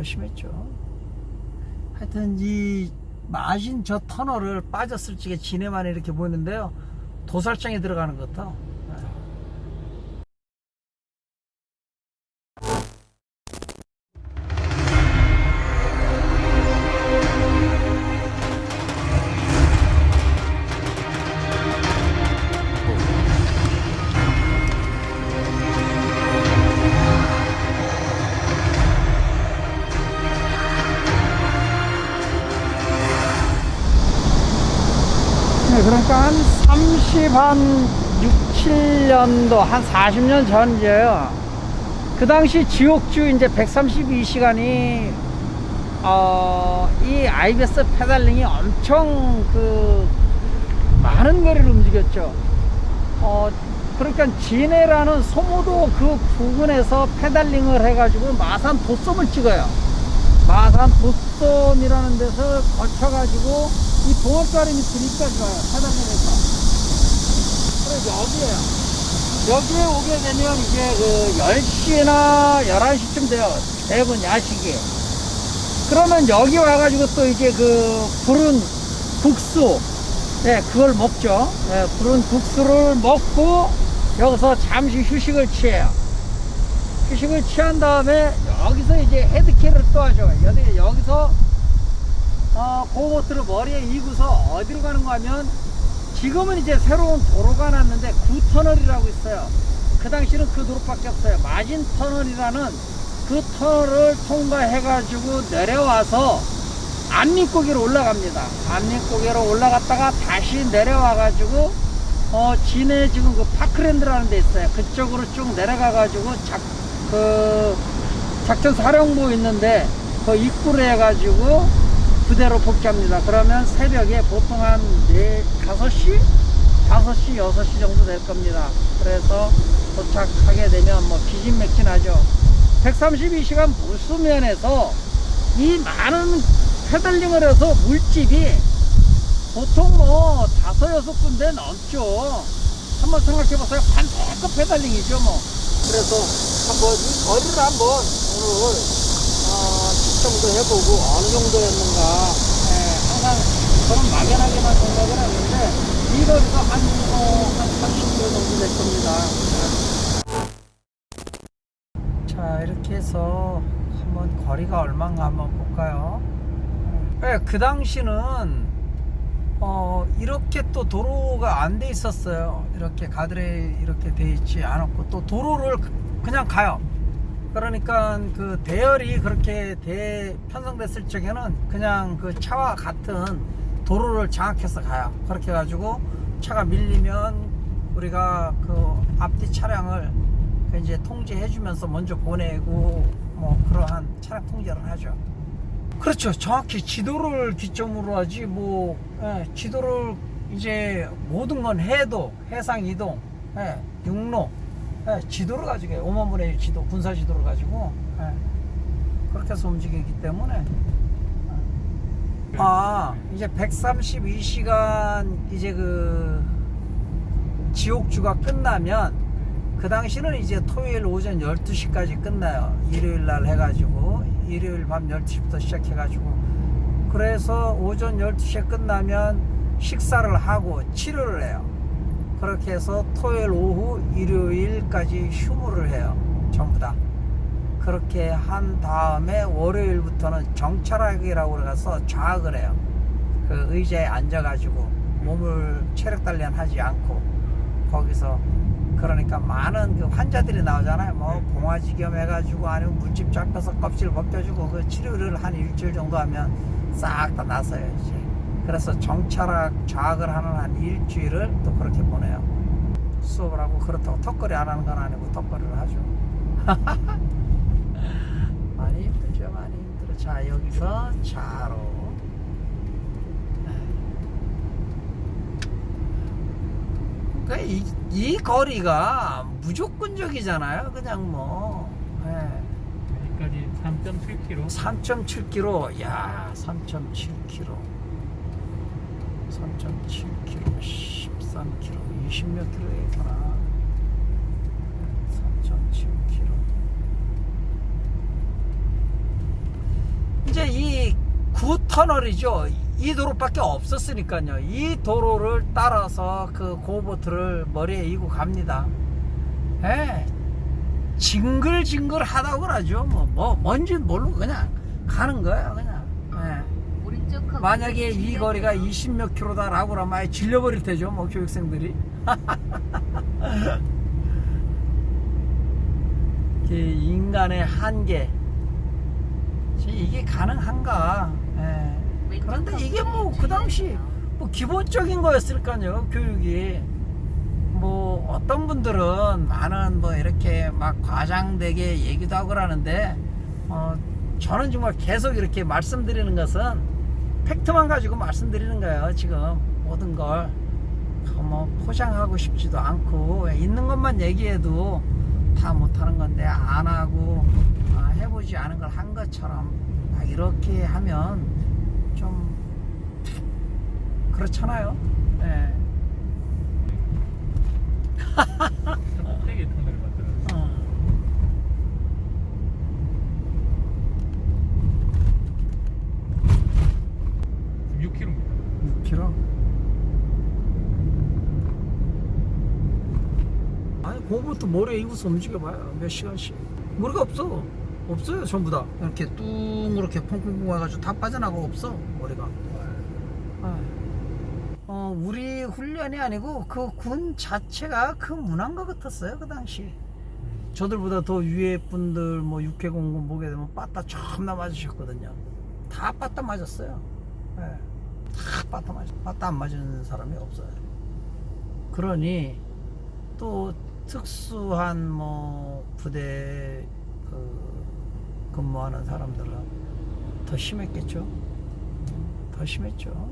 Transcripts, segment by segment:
더 심했죠. 하여튼 이 마신 저 터널을 빠졌을 적에 진해만 이렇게 보이는데요. 도살장에 들어가는 것같 그러니까 한 30, 한 6, 7년도, 한 40년 전이에요. 그 당시 지옥주 이제 132시간이, 어, 이 IBS 페달링이 엄청 그, 많은 거리를 움직였죠. 어, 그러니까 진해라는 소모도 그 부근에서 페달링을 해가지고 마산 도섬을 찍어요. 마산 도섬이라는 데서 거쳐가지고 이 밑으로 여기까지 와요. 페달링에서. 그래 여기에요. 여기에 오게 되면 이제 그 10시나 11시쯤 돼요. 대부분 야식이. 그러면 여기 와가지고 또 이제 그 부른 국수. 네, 그걸 먹죠. 네, 부른 국수를 먹고 여기서 잠시 휴식을 취해요. 휴식을 취한 다음에 여기서 이제 헤드캐를 또 하죠. 여기, 여기서 어, 고보트를 머리에 이고서 어디로 가는 거 하면 지금은 이제 새로운 도로가 났는데 구터널이라고 있어요. 그 당시는 그 도로밖에 없어요. 마진 터널이라는 그 터널을 통과해가지고 내려와서 안민고개로 올라갑니다. 안민고개로 올라갔다가 다시 내려와가지고 어 진해 지금 그 파크랜드라는 데 있어요. 그쪽으로 쭉 내려가가지고 작 그 작전 사령부 있는데 그 입구로 해가지고 그대로 복귀합니다. 그러면 새벽에 보통 한 4, 5시? 5시, 6시 정도 될 겁니다. 그래서 도착하게 되면 뭐 기진맥진하죠. 132시간 무수면에서 이 많은 페달링을 해서 물집이 보통 뭐 다섯 여섯 군데 넘죠. 한번 생각해 보세요. 반대급 페달링이죠, 뭐. 그래서 한번 이 거리를 한번 오늘 어, 측정도 해보고 어느 정도였는가. 예, 항상 저는 막연하게만 생각을 하는데 이 거리가 한, 어, 한 30km 정도 될 겁니다. 자, 이렇게 해서 한번 거리가 얼마인가 한번 볼까요? 네, 그 당시는 어, 이렇게 또 도로가 안 돼 있었어요. 이렇게 가드레일 이렇게 돼 있지 않았고 또 도로를 그- 그냥 가요. 그러니까 그 대열이 그렇게 대 편성됐을 적에는 그냥 그 차와 같은 도로를 장악해서 가요. 그렇게 해가지고 차가 밀리면 우리가 그 앞뒤 차량을 그 이제 통제해주면서 먼저 보내고 뭐 그러한 차량 통제를 하죠. 그렇죠. 정확히 지도를 기점으로 하지 뭐 예, 지도를 이제 모든 건 해도 해상 이동, 예, 육로, 예, 지도를 가지고 해요. 5만 분의 1 지도, 군사 지도를 가지고 예, 그렇게 해서 움직이기 때문에 아 이제 132시간 이제 그 지옥주가 끝나면 그 당시는 이제 토요일 오전 12시까지 끝나요. 일요일 날 해가지고 일요일 밤 12시부터 시작해가지고 그래서 오전 12시에 끝나면 식사를 하고 치료를 해요. 그렇게 해서 토요일 오후 일요일까지 휴무를 해요. 전부 다. 그렇게 한 다음에 월요일부터는 정찰하기라고 그래서 좌악을 해요. 그 의자에 앉아가지고 몸을 체력 단련 하지 않고 거기서 그러니까 많은 그 환자들이 나오잖아요. 뭐 봉화지겸 해가지고 아니면 물집 잡혀서 껍질 벗겨주고 그 치료를 한 일주일 정도 하면 싹 다 나서요 이제. 그래서 정찰학 좌악을 하는 한 일주일을 또 그렇게 보내요. 수업을 하고 그렇다고 턱걸이 안 하는 건 아니고 턱걸이를 하죠. 많이 힘들죠, 많이 힘들어. 자 여기서 차로. 그러니까 이, 이 거리가 무조건적이잖아요. 그냥 뭐. 예. 여기까지 3.7km. 3.7km. 야, 3.7km. 3.7km, 13km, 20몇 킬로였구나. 3.7km. 이제 이 구터널이죠. 이 도로밖에 없었으니까요. 이 도로를 따라서 그 고보트를 머리에 이고 갑니다. 예. 징글징글 하다고 그러죠. 뭐, 뭐, 뭔지 모르고 그냥 가는 거야, 그냥. 만약에 이 거리가 20몇 킬로다라고 그러면 아예 질려버릴 테죠, 뭐, 교육생들이. 인간의 한계. 이게 가능한가? 예. 그런데 이게 뭐 그 당시 뭐 기본적인 거였을까요 교육이 뭐 어떤 분들은 많은 뭐 이렇게 막 과장되게 얘기도 하고 그러는데 어 저는 정말 계속 이렇게 말씀드리는 것은 팩트만 가지고 말씀드리는 거예요 지금 모든 걸 뭐 포장하고 싶지도 않고 있는 것만 얘기해도 다 못하는 건데 안 하고 아, 해보지 않은 걸 한 것처럼 막 이렇게 하면 좀 그렇잖아요. 예. 되게 터널을 만들었어. 어. 지금 6km. 6km. 그거부터 머리에 이고서 움직여봐요. 몇 시간씩. 머리가 없어. 없어요 전부 다. 이렇게 뚱그렇게 퐁퐁퐁 해가지고 다 빠져나가고 없어 머리가. 어. 어, 우리 훈련이 아니고 그 군 자체가 그 문화인 것 같았어요 그 당시 저들보다 더 위에 분들 뭐 육해공군 보게 되면 빠따 처음나 맞으셨거든요. 다 빠따 맞았어요. 예. 다 빠따 맞아 빠따 안 맞은 사람이 없어요. 그러니 또 특수한 뭐 부대 그 근무하는 사람들은 더 심했겠죠? 더 심했죠.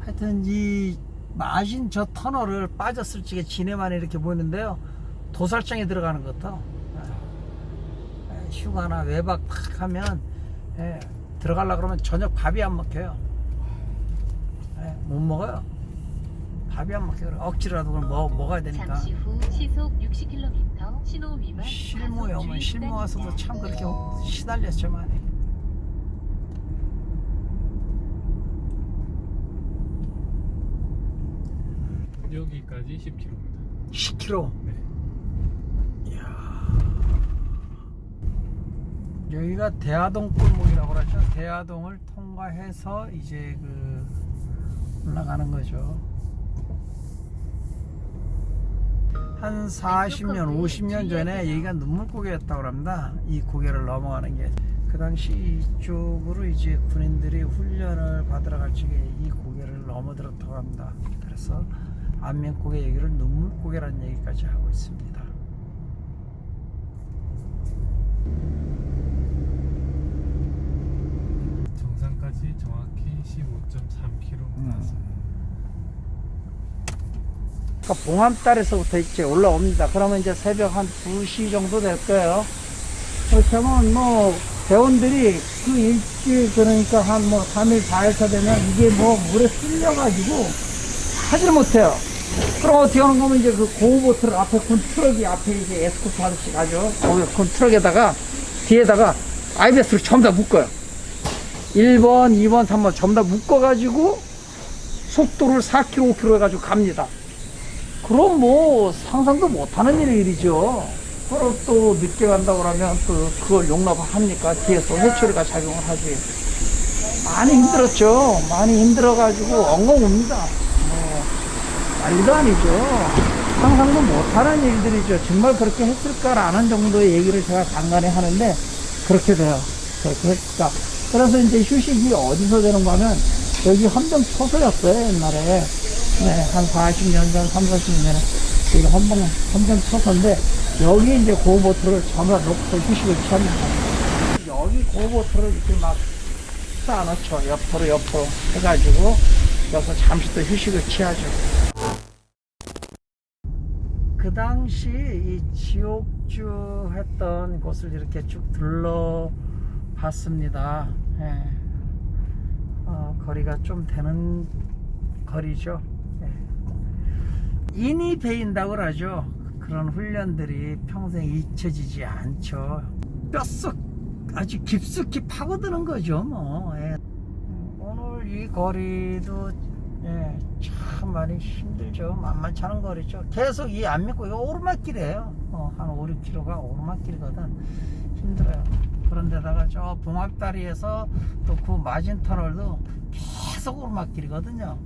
하여튼 이 마신 저 터널을 빠졌을 적에 지네만 이렇게 보이는데요. 도살장에 들어가는 것 같아 예. 예, 휴가나 외박 탁 하면 예, 들어가려 그러면 저녁 밥이 안 먹혀요. 예, 못 먹어요 밥이 안 먹혀 그래 억지로라도 그걸 먹, 먹어야 되니까 잠시 후 시속 60km 신호 위반 실무에 오면 실무 와서도. 참 그렇게 시달렸죠 많이 여기까지 10km. 10km 네. 여기가 대하동 골목이라고 그러죠. 대하동을 통과해서 이제 그 올라가는 거죠. 한 40년, 50년 전에 여기가 눈물고개였다고 합니다. 이 고개를 넘어가는 게. 그 당시 이쪽으로 이제 군인들이 훈련을 받으러 갈 적에 이 고개를 넘어들었다고 합니다. 그래서 안면고개 여기를 눈물고개라는 얘기까지 하고 있습니다. 정상까지 정확히 15.3km 음. 나왔습니다. 그러니까 봉암달에서부터 이제 올라옵니다. 그러면 이제 새벽 한 2시 정도 될 거예요. 그렇게 하면 뭐, 대원들이 그 일주일, 그러니까 한 뭐 3일, 4일차 되면 이게 뭐 물에 쓸려가지고 하지를 못해요. 그럼 어떻게 하는 거면 이제 그 고보트를 앞에 군 트럭이 앞에 이제 에스코트 아저씨 가죠. 군 트럭에다가 뒤에다가 아이베스를 전부 다 묶어요. 1번, 2번, 3번 전부 다 묶어가지고 속도를 4km, 5km 해가지고 갑니다. 그럼 뭐 상상도 못하는 일이죠. 그럼 또 늦게 간다고 그러면 또 그걸 용납합니까? 뒤에서 해초리가 작용을 하지. 많이 힘들었죠. 많이 힘들어가지고 엉엉 웁니다. 뭐 난리도 아니죠. 상상도 못하는 일들이죠. 정말 그렇게 했을까라는 정도의 얘기를 제가 간간히 하는데 그렇게 돼요. 그렇게 했을까. 그래서 이제 휴식이 어디서 되는 거면 여기 헌병 초소였어요 옛날에. 네, 한 40년 전, 3, 40년 전에 여기 헌병, 헌병 초소인데 여기 이제 고보트를 다 놓고 휴식을 취합니다. 여기 고보트를 이렇게 막 쌓아놓죠. 옆으로 옆으로 해가지고 여기서 잠시 또 휴식을 취하죠. 그 당시 이 지옥주 했던 곳을 이렇게 쭉 둘러봤습니다. 예. 어, 거리가 좀 되는 거리죠. 예. 인이 베인다고 그러죠. 그런 훈련들이 평생 잊혀지지 않죠. 뼛속 아주 깊숙이 파고드는 거죠, 뭐. 예. 오늘 이 거리도 예, 참 많이 힘들죠. 만만치 않은 거리죠. 계속 이 안 믿고 이거 오르막길이에요. 어, 한 5, 6km가 오르막길이거든. 힘들어요. 그런데다가 저 봉합다리에서 또 그 마진 터널도 계속 오르막길이거든요.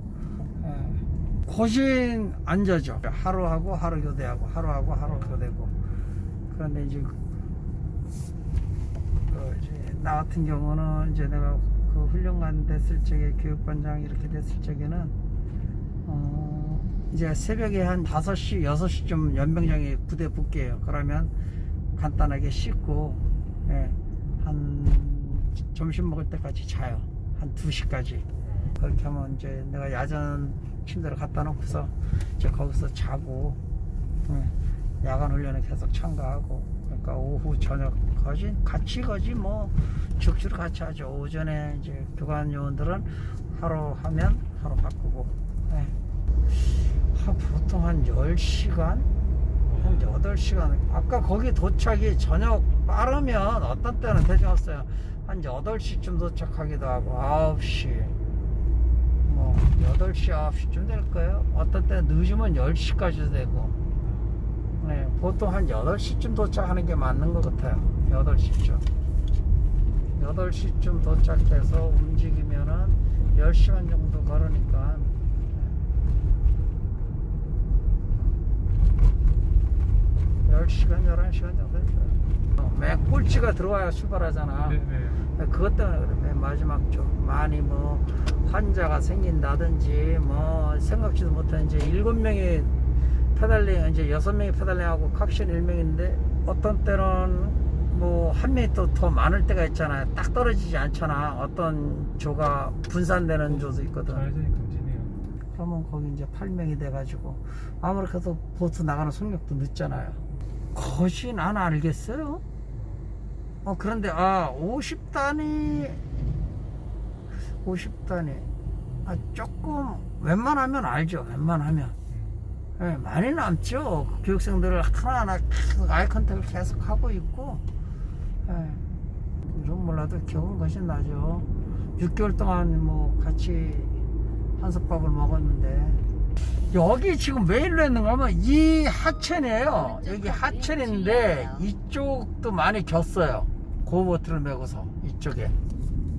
예. 고신 앉아죠. 하루하고 하루 교대하고 하루하고 하루 교대고. 그런데 이제 그 이제 나 같은 경우는 이제 내가 그 훈련관 됐을 적에 교육반장 이렇게 됐을 적에는 어 이제 새벽에 한 5시, 6시쯤 연병장에 부대 붙게요. 그러면 간단하게 씻고 예, 한 점심 먹을 때까지 자요. 한 2시까지. 그렇게 하면 이제 내가 야전 침대를 갖다 놓고서 이제 거기서 자고 예, 야간 훈련에 계속 참가하고 그러니까 오후 저녁 거지? 같이 거지 뭐. 적주를 같이 하죠. 오전에 이제 교관 요원들은 하루 하면 하루 바꾸고 예. 한 보통 한 10시간? 한 8시간. 아까 거기 도착이 저녁 빠르면 어떤 때는 대중 없어요. 한 8시쯤 도착하기도 하고 9시 뭐 8시 9시쯤 될 거예요. 어떤 때는 늦으면 10시까지도 되고. 네, 보통 한 8시쯤 도착하는 게 맞는 것 같아요. 8시쯤. 8시쯤 도착해서 움직이면은 10시간 정도 걸으니까. 네. 10시간, 11시간 정도. 어, 맨 꼴찌가 들어와야 출발하잖아. 네 네. 그것 때문에 그래. 맨 마지막 쪽 많이 뭐 환자가 생긴다든지 뭐 생각지도 못한 이제 일곱 명이 페달링 이제 여섯 명이 페달링하고 칵션 일 명인데 어떤 때는 뭐 한 명이 또 더 많을 때가 있잖아요. 딱 떨어지지 않잖아. 어떤 조가 분산되는 조도 있거든. 좌회전이 금지네요. 그러면 거기 이제 8명이 돼가지고 아무래도 보트 나가는 속력도 늦잖아요. 거진 안 알겠어요. 어 그런데 아 50단이 50단이 아 조금 웬만하면 알죠. 웬만하면 예, 많이 남죠. 교육생들을 하나하나 아이 컨택을 계속 하고 있고 예, 좀 몰라도 기억은 훨씬 나죠. 6개월 동안 뭐 같이 한솥밥을 먹었는데 여기 지금 왜 일로 했는가 하면 이 하천이에요. 여기 하천인데 이쪽도 많이 겼어요. 고보트를 메고서 이쪽에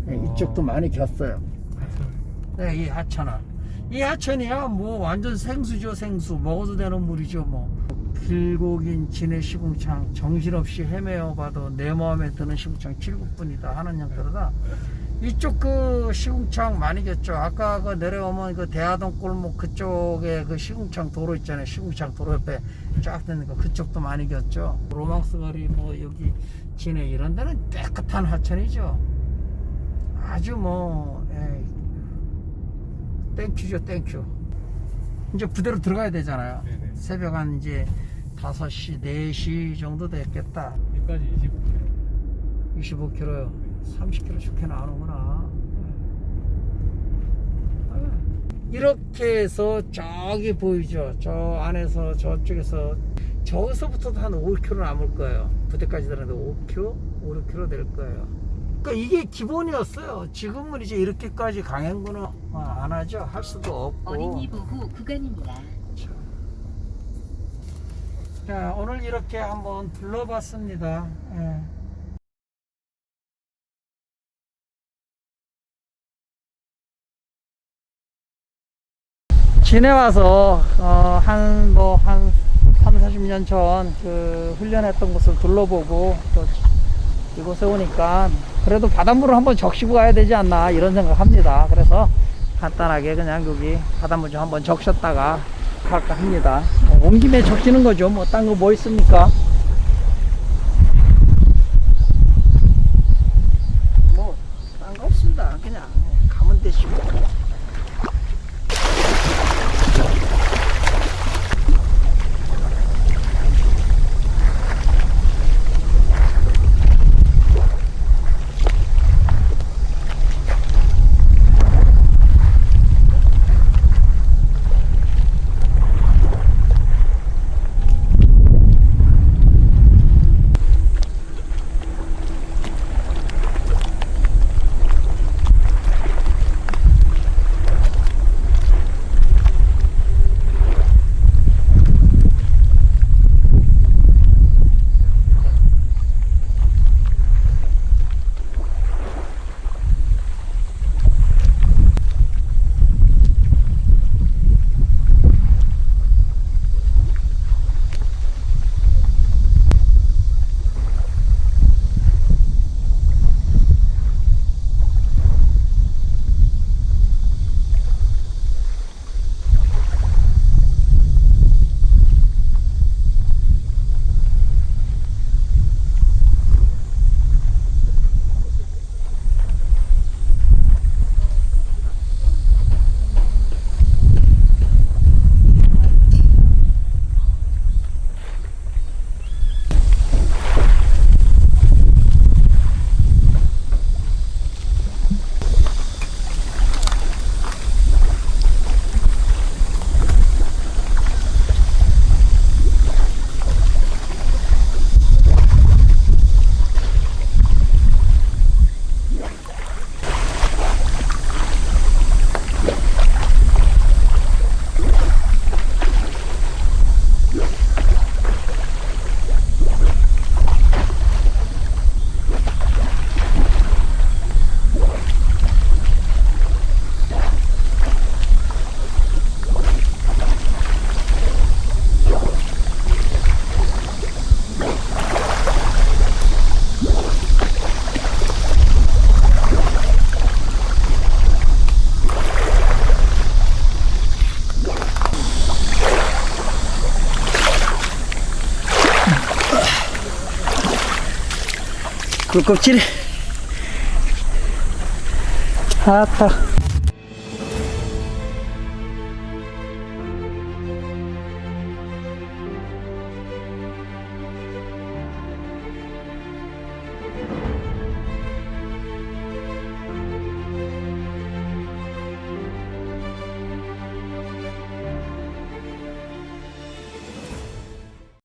네, 이쪽도 많이 겼어요. 네, 이 하천은. 이 하천이야, 뭐, 완전 생수죠, 생수. 먹어도 되는 물이죠, 뭐. 길고 긴 진해 시궁창, 정신없이 헤매어 봐도 내 마음에 드는 시궁창 칠국분이다 하는 형태로다. 이쪽 그 시궁창 많이 겼죠. 아까 그 내려오면 그 대하동 골목 그쪽에 그 시궁창 도로 있잖아요. 시궁창 도로 옆에 쫙 되는 거 그쪽도 많이 겼죠. 로망스 거리 뭐 여기 진해 이런 데는 깨끗한 하천이죠. 아주 뭐, 예, 땡큐죠, 땡큐. 이제 부대로 들어가야 되잖아요. 네네. 새벽 한 이제 5시, 4시 정도 됐겠다. 여기까지 25km. 25km요. 30km 좋게 나오는구나. 예. 이렇게 해서 저기 보이죠? 저 안에서 저쪽에서 저기서부터도 한 5km 남을 거예요. 부대까지 들어가는데 5km, 5, 6km 될 거예요. 그러니까 이게 기본이었어요. 지금은 이제 이렇게까지 강행군은 어, 안 하죠. 할 수도 없고. 어린이 보호 구간입니다. 자. 자, 오늘 이렇게 한번 둘러봤습니다. 예. 지내와서 어, 한뭐 한 3, 40년 전 그 훈련했던 곳을 둘러보고 또 이곳에 오니까 그래도 바닷물을 한번 적시고 가야 되지 않나 이런 생각합니다. 그래서 간단하게 그냥 여기 바닷물 좀 한번 적셨다가 갈까 합니다. 뭐, 온 김에 적시는 거죠. 뭐 딴 거 뭐 있습니까? 꿀꺽질해. 아따.